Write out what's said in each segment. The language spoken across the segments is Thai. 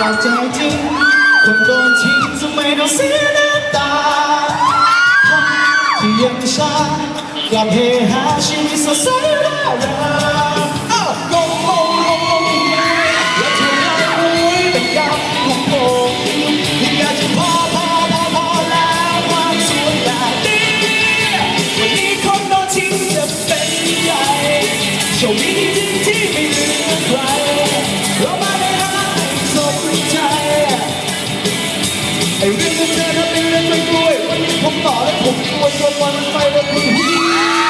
จากใจจริงคนโดนทิ้งจะไมต้องเสียน้ำตาที่ยังชากลับเฮฮาชีวิตสดใสร่าเริงอ้าวงงงงงงงและเธอยังรู้เป็นกับของผมอยากจะพอพอพอพอแล้วความสวยแบบนี้วันนี้คนโดนทิ้งจะเป็นยังไงโชคดีจริงที่ไม่เหลือใคร ไอ้เรื่องที่เธอทำเป็นเรื่องม่กล้วยวันนี้ผมต่อและผมกลัวจนวันไปแล้วคุณ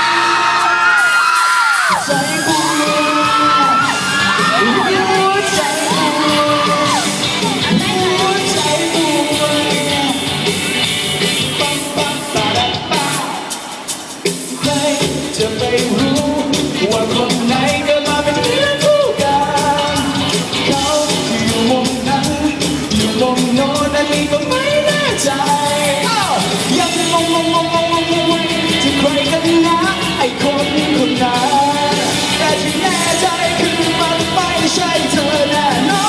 ใจอ้าวยังงงงงงงงงงงจะใครกันนะไอ้คนคนนั้นแต่ที่แน่ใจคือมันไม่ใช่เธอแน่นอ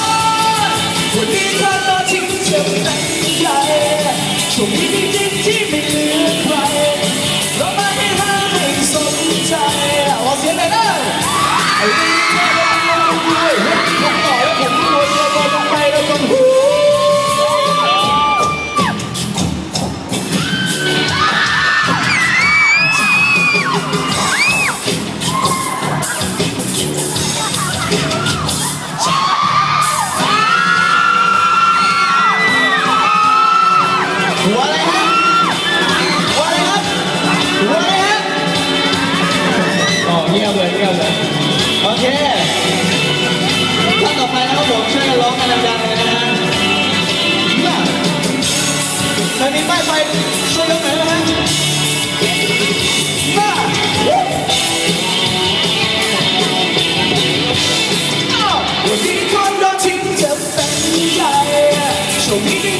นวันนี้เธอตอนที่จะเป็น หัวอะไรฮะหัวอะไรครับหัวอะไรฮะอ๋อเงียบเลยเงียบเลยโอเคท่านต่อไปนะครับผมช่วยกันร้องกันดังๆเลยนะฮะใครมีป้ายไฟช่วยยกหน่อยนะฮะมาวันนี้คนโดนทิ้งจะเป็นใครโชคดี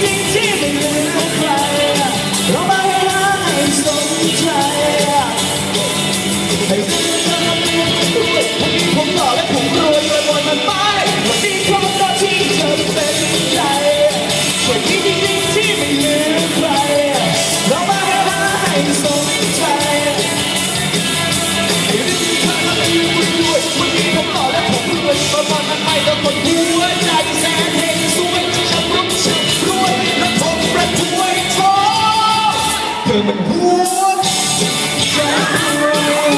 เธอมันหัวใจรวย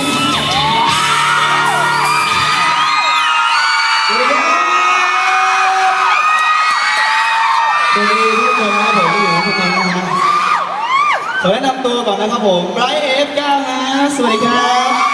สวัสดีทุกคนนะครับผมที่อยู่ทุกคนนะครับขอแนะนำตัวก่อนนะครับผมไบรท์เอฟเก้านะสวัสดีครับ